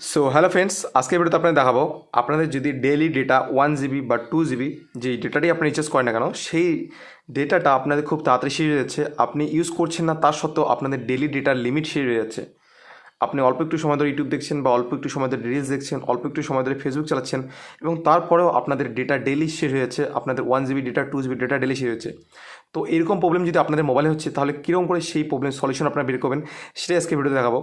So hello friends আজকের ভিডিওতে আপনাদের দেখাবো, আপনাদের যদি ডেইলি ডেটা ওয়ান জিবি বা টু জিবি যে ডেটাটি আপনি রিচার্জ করেন না কেন, সেই ডেটাটা আপনাদের খুব তাড়াতাড়ি শেষ হয়ে যাচ্ছে। আপনি ইউজ করছেন না তার সত্ত্বেও আপনাদের ডেইলি ডেটার লিমিট শেষ হয়ে যাচ্ছে। আপনি অল্প একটু সময় ধরে ইউটিউব দেখছেন বা অল্প একটু সময় ধরে রিলস দেখছেন, অল্প একটু সময় ধরে ফেসবুক চালাচ্ছেন এবং তারপরেও আপনাদের ডেটা ডেলি শেষ হয়ে যাচ্ছে, আপনাদের one GB data two GB data daily শেষ হয়েছে তো এরকম প্রবলেম যদি আপনাদের মোবাইলে হচ্ছে, তাহলে কীরকম করে সেই প্রবলেম সলিউশন আপনারা বের করবেন, সেটাই আজকে ভিডিওতে দেখাবো।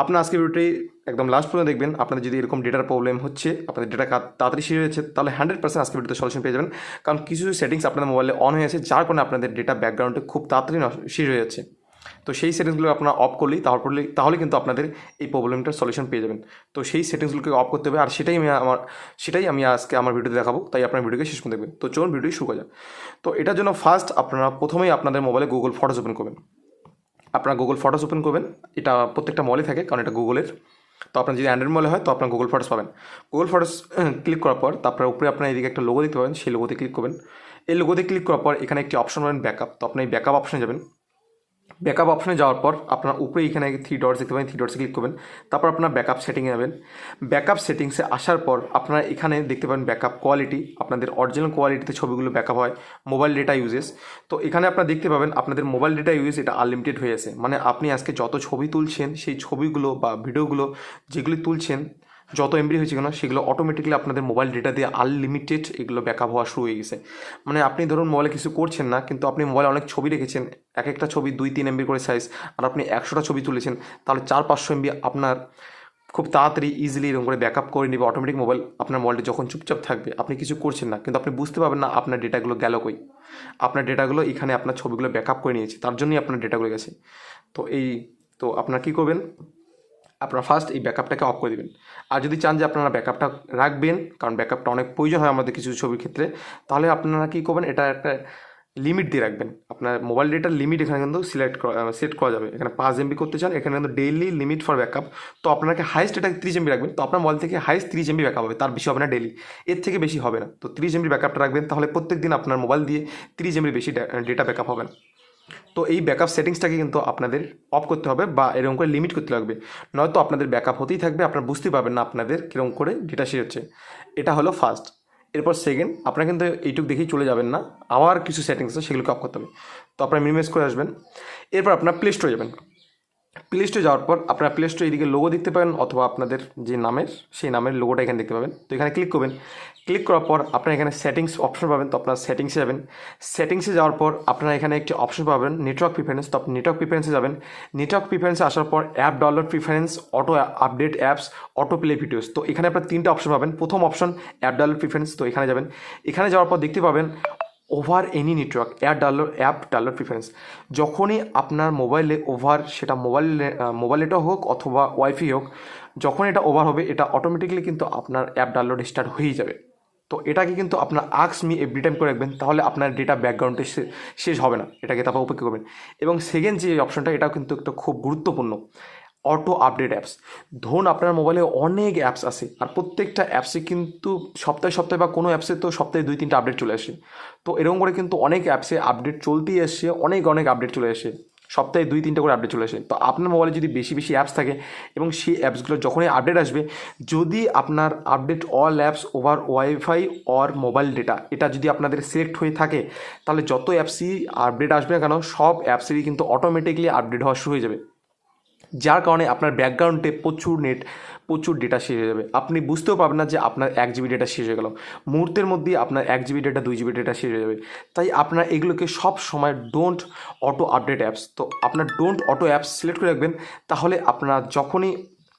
আপনার আজকে ভিডিওটি একদম লাস্ট পর্যন্ত দেখবেন। আপনাদের যদি এরকম ডেটার প্রবলেম হচ্ছে, আপনাদের ডেটা তাড়াতাড়ি শেষ হয়েছে তাহলে হান্ড্রেড পার্সেন্ট আজকে ভিডিওতে সলিউশন পেয়ে যাবেন। কারণ কিছু কিছু সেটিংস আপনাদের মোবাইলে অন হয়ে আছে যার কারণে আপনাদের ডেটা ব্যাকগ্রাউন্ডে খুব তাড়াতাড়ি শেষ হয়ে যাচ্ছে। তো সেই সেটিংসগুলো আপনারা অফ করলেই তারপরে তাহলে কিন্তু আপনাদের এই প্রবলেমটার সলিউশন পেয়ে যাবেন। তো সেই সেটিংসগুলোকে অফ করতে হবে, আর সেটাই আমি আমার সেটাই আমি আজকে আমার ভিডিওতে দেখাবো। তাই আপনার ভিডিওকে শেষ করে দেখবেন। তো চলুন ভিডিও শুরু করা যাক। তো এটার জন্য ফার্স্ট আপনারা প্রথমেই আপনাদের মোবাইলে গুগল ফটোস ওপেন করবেন। আপনারা গুগল ফটোস ওপেন করবেন। এটা প্রত্যেকটা মলে থাকে, কারণ এটা গুগলের তো আপনার যদি অ্যান্ড্রয়েড মলে হয়, তো আপনার গুগল ফটোস পাবেন। গুগল ফটোস ক্লিক করার পর, তারপরে উপরে আপনার এদিকে একটা লোগো দেখতে পাবেন, সেই লোগোতে ক্লিক করবেন। এই লোগোতে ক্লিক করার পর, এখানে একটি অপশন পাবেন ব্যাকআপ তো আপনি ব্যাকআপ অপশনে যাবেন। ব্যাকআপ অপশনে যাওয়ার পর আপনার উপরে এখানে থ্রি ডটস দেখতে পাবেন থ্রি ডটসে ক্লিক করবেন। তারপর আপনার ব্যাকআপ সেটিংয়ে যাবেন। ব্যাকআপ সেটিংসে আসার পর আপনারা এখানে দেখতে পাবেন ব্যাকআপ কোয়ালিটি আপনাদের অরিজিনাল কোয়ালিটিতে ছবিগুলো ব্যাকআপ হয় মোবাইল ডেটা ইউজেস তো এখানে আপনারা দেখতে পাবেন, আপনাদের মোবাইল ডেটা ইউজ এটা আনলিমিটেড হয়ে আছে। মানে আপনি আজকে যত ছবি তুলছেন, সেই ছবিগুলো বা ভিডিওগুলো যেগুলি তুলছেন যত এমবি হয়েছে কেন, সেগুলো অটোমেটিক্যালি আপনাদের মোবাইল ডেটা দিয়ে আনলিমিটেড এগুলো ব্যাকআপ হওয়া শুরু হয়ে গেছে। মানে আপনি ধরুন মোবাইলে কিছু করছেন না, কিন্তু আপনি মোবাইলে অনেক ছবি রেখেছেন এক একটা ছবি দুই তিন এমবি করে সাইজ আর আপনি একশোটা ছবি তুলেছেন, তাহলে চার পাঁচশো এমবি আপনার খুব তাড়াতাড়ি ইজিলি এরকম করে ব্যাকআপ করে নেবে অটোমেটিক মোবাইল আপনার মোবাইলটা যখন চুপচাপ থাকবে, আপনি কিছু করছেন না, কিন্তু আপনি বুঝতে পারবেন না আপনার ডেটাগুলো গেল কই। আপনার ডেটাগুলো এখানে আপনার ছবিগুলো ব্যাকআপ করে নিয়েছে, তার জন্যই আপনার ডেটাগুলো গেছে। তো এই, তো আপনার কী করবেন? আপনারা ফার্স্ট এই ব্যাকআপটাকে অফ করে দেবেন। আর যদি চান যে আপনারা ব্যাকআপটা রাখবেন, কারণ ব্যাকআপটা অনেক প্রয়োজন হয় আমাদের কিছু ছবির ক্ষেত্রে, তাহলে আপনারা কী করবেন, এটা একটা লিমিট দিয়ে রাখবেন। আপনার মোবাইল ডেটার লিমিট এখানে কিন্তু সিলেক্ট সেট করা যাবে। এখানে পাঁচ এমবি করতে চান, এখানে কিন্তু ডেইলি লিমিট ফর ব্যাকআপ তো আপনাকে হাইস্ট এটা ত্রিশ এমবি রাখবেন। তো আপনার মোবাইল থেকে হাইস্ট ত্রিশ এমবি ব্যাকআপ হবে, তার বেশি হবে না ডেলি এর থেকে বেশি হবে না। তো ত্রিশ এমবি ব্যাকআপটা রাখবেন, তাহলে প্রত্যেক দিন আপনার মোবাইল দিয়ে ত্রিশ এমবি বেশি ডেটা ব্যাকআপ হবে না। তো এই ব্যাকআপ সেটিংসটাকে কিন্তু আপনাদের অফ করতে হবে বা এরকম করে লিমিট করতে লাগবে। নয়তো আপনাদের ব্যাকআপ হতেই থাকবে, আপনারা বুঝতেই পারবেন না আপনাদের কীরকম করে ডেটা শেষ হচ্ছে। এটা হলো ফার্স্ট এরপর সেকেন্ড আপনারা কিন্তু এইটুক দেখেই চলে যাবেন না। আবার কিছু সেটিংস আছে, সেগুলোকে অফ করতে হবে। তো আপনারা মিনিমাইজ করে আসবেন। এরপর আপনার প্লে স্টোরে যাবেন। প্লে স্টোরে যাওয়ার পর আপনারা প্লে স্টোরে এদিকে লোগো দেখতে পাবেন, অথবা আপনাদের যে নামের, সেই নামের লোগোটা এখানে দেখতে পাবেন। তো এখানে ক্লিক করবেন। ক্লিক করার পর আপনারা এখানে সেটিংস অপশন পাবেন, তো আপনারা সেটিংসে যাবেন। সেটিংসে যাওয়ার পর আপনারা এখানে একটি অপশন পাবেন নেটওয়ার্ক প্রিফারেন্স তো আপনি নেটওয়ার্ক প্রিফারেন্সে যাবেন। নেটওয়ার্ক প্রিফারেন্সে আসার পর app download preference auto update apps auto play videos তো এখানে আপনার তিনটা অপশন পাবেন। প্রথম অপশন অ্যাপ ডাউনলোড প্রিফারেন্স তো এখানে যাবেন। এখানে যাওয়ার পর দেখতে পাবেন over any network app download app download preference যখনই আপনার মোবাইলে ওভার সেটা মোবাইল মোবাইল মোবাইলেটা হোক অথবা ওয়াইফাই হোক যখন এটা ওভার হবে, এটা অটোমেটিক্যালি কিন্তু আপনার অ্যাপ ডাউনলোড স্টার্ট হয়েই যাবে। তো এটাকে কিন্তু আপনার আক্স মি এভরি টাইম করে রাখবেন, তাহলে আপনার ডেটা ব্যাকগ্রাউন্ডে শেষ হবে না। এটাকে তারপর উপেক্ষা করবেন। এবং সেকেন্ড যে অপশনটা এটাও কিন্তু একটা খুব গুরুত্বপূর্ণ অটো আপডেট অ্যাপস ধরুন আপনার মোবাইলে অনেক অ্যাপস আছে, আর প্রত্যেকটা অ্যাপসে কিন্তু সপ্তাহে সপ্তাহে বা কোনো অ্যাপসে তো সপ্তাহে দুই, তিনটা আপডেট চলে আসে। তো এরকম করে কিন্তু অনেক অ্যাপসে আপডেট চলতেই আসছে অনেক অনেক আপডেট চলে আসে। সপ্তাহে দুই, তিনটা করে আপডেট চলে আসে। তো আপনার মোবাইলে যদি বেশি বেশি অ্যাপস থাকে এবং সেই অ্যাপসগুলো যখনই আপডেট আসবে, যদি আপনার update all apps over WiFi or mobile data এটা যদি আপনাদের সিলেক্ট হয়ে থাকে, তাহলে যত অ্যাপসই আপডেট আসবে না কেন, সব অ্যাপসেরই কিন্তু অটোমেটিকলি আপডেট হওয়া শুরু হয়ে যাবে। যার কারণে আপনার ব্যাকগ্রাউন্ডে প্রচুর নেট প্রচুর ডেটা শেষ হয়ে যাবে। আপনি বুঝতেও পারবেন না যে আপনার এক জিবি ডেটা শেষ হয়ে গেল। মুহূর্তের মধ্যেই আপনার এক জিবি ডেটা দুই জিবি ডেটা শেষ হয়ে যাবে। তাই আপনার এগুলোকে সব সময় ডোন্ট অটো আপডেট অ্যাপস তো আপনার ডোন্ট অটো অ্যাপস সিলেক্ট করে রাখবেন, তাহলে আপনার যখনই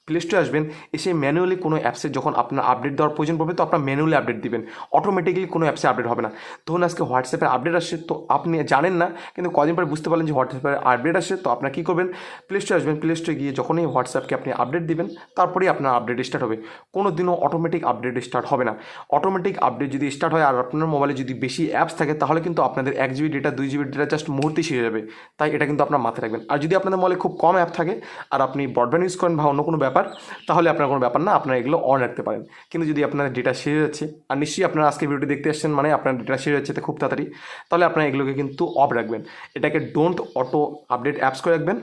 প্লে স্টোরে আসবেন, এসে ম্যানুয়ালি কোনো অ্যাপসে যখন আপনার আপডেট দেওয়ার প্রয়োজন পড়বে, তো আপনার ম্যানুয়ালি আপডেট দিবেন। অটোমেটিক্যালি কোনো অ্যাপসে আপডেট হবে না। ধরুন আজকে হোয়াটসঅ্যাপের আপডেট আসছে, তো আপনি জানেন না, কিন্তু কদিন পরে বুঝতে পারলেন যে হোয়াটসঅ্যাপের আপডেট আসছে, তো আপনার কী করবেন? প্লে স্টোরে আসবেন প্লে স্টোরে গিয়ে যখনই হোয়াটসঅ্যাপকে আপনি আপডেট দিবেন, তারপরেই আপনার আপডেট স্টার্ট হবে। কোনো দিনও অটোমেটিক আপডেট স্টার্ট হবে না। অটোমেটিক আপডেট যদি স্টার্ট হয় আর আপনার মোবাইলে যদি বেশি অ্যাপস থাকে, তাহলে কিন্তু আপনাদের এক জিবি ডেটা দুই জিবি ডেটা জাস্ট মুহূর্তে শেষ যাবে। তাই এটা কিন্তু আপনার মাথায় রাখবেন। আর যদি আপনাদের মোবাইলে খুব কম অ্যাপ থাকে, আর আপনি ব্রডব্যান্ড ইউজ করেন বা অন্য কোনো ব্যাপার তাহলে আপনার কোনো ব্যাপার না, আপনারা এগুলো অন রাখতে পারেন। কিন্তু যদি আপনার ডেটা শেষ হচ্ছে আর নিশ্চয়ই আপনারা আজকে ভিডিওটি দেখতে আসছেন মানে আপনার ডেটা শেষ হচ্ছে খুব তাড়াতাড়ি, তাহলে আপনারা এগুলোকে কিন্তু অফ রাখবেন। এটাকে ডোন্ট অটো আপডেট অ্যাপস করে রাখবেন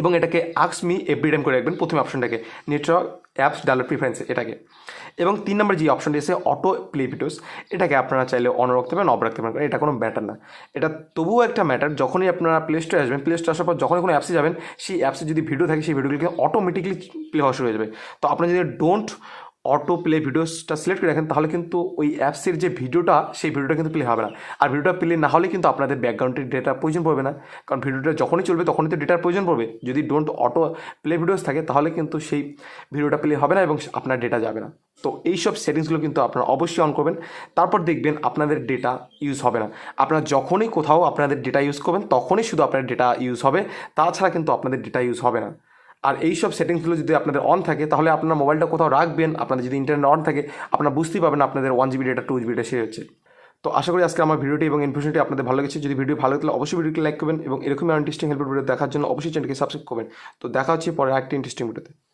এবং এটাকে আক্স মি টাইম করে রাখবেন, প্রথম অপশনটাকে নেটওয়ার্ক অ্যাপস ডালার প্রিফারেন্স এটাকে। এবং তিন নম্বর যে অপশনটি এসে অটো প্লে ভিডিওস এটাকে আপনারা চাইলে অন রাখতে পারেন অফ রাখতে পারেন এটা কোনো ম্যাটার না। এটা তবুও একটা ম্যাটার যখনই আপনারা প্লে স্টোরে আসবেন প্লে স্টোরে আসার পর যখনই কোনো অ্যাপসে যাবেন, সেই অ্যাপসে যদি ভিডিও থাকে, সেই ভিডিওগুলিকে অটোমেটিকলি প্লে হওয়া শুরু হয়ে যাবে। তো আপনারা যদি ডোন্ট অটো প্লে ভিডিওসটা সিলেক্ট করে রাখেন, তাহলে কিন্তু ওই অ্যাপসের যে ভিডিওটা সেই ভিডিওটা কিন্তু প্লে হবে না। আর ভিডিওটা প্লে না হলে কিন্তু আপনাদের ব্যাকগ্রাউন্ডের ডেটা প্রয়োজন পড়বে না। কারণ ভিডিওটা যখনই চলবে, তখনই তো ডেটার প্রয়োজন পড়বে। যদি ডোন্ট অটো প্লে ভিডিওস থাকে, তাহলে কিন্তু সেই ভিডিওটা প্লে হবে না এবং আপনার ডেটা যাবে না। তো এই সব সেটিংসগুলো কিন্তু আপনারা অবশ্যই অন করবেন। তারপর দেখবেন আপনাদের ডেটা ইউজ হবে না। আপনারা যখনই কোথাও আপনাদের ডেটা ইউজ করবেন, তখনই শুধু আপনার ডেটা ইউজ হবে। তাছাড়া কিন্তু আপনাদের ডেটা ইউজ হবে না। আর এই সব সেটিংসগুলো যদি আপনাদের অন থাকে, তাহলে আপনার মোবাইলটা কোথাও রাখবেন। আপনাদের যদি ইন্টারনেট অন থাকে, আপনারা বুঝতেই পাবেন আপনাদের one GB data two GB data সে হচ্ছে। তো আশা করি আজকে আমার ভিডিওটি এবং ইনফরমেশনটি আপনাদের ভালো লেগেছে। যদি ভিডিও ভালো লাগলে অবশ্যই ভিডিওটি লাইক করবেন এবং এরকমই ইন্টারেস্টিং হেল্পের ভিডিও দেখার জন্য অবশ্যই চ্যানেলকে সাবস্ক্রাইব করবেন। তো দেখা হচ্ছে পরে একটি ইন্টারেস্টিং ভিডিওতে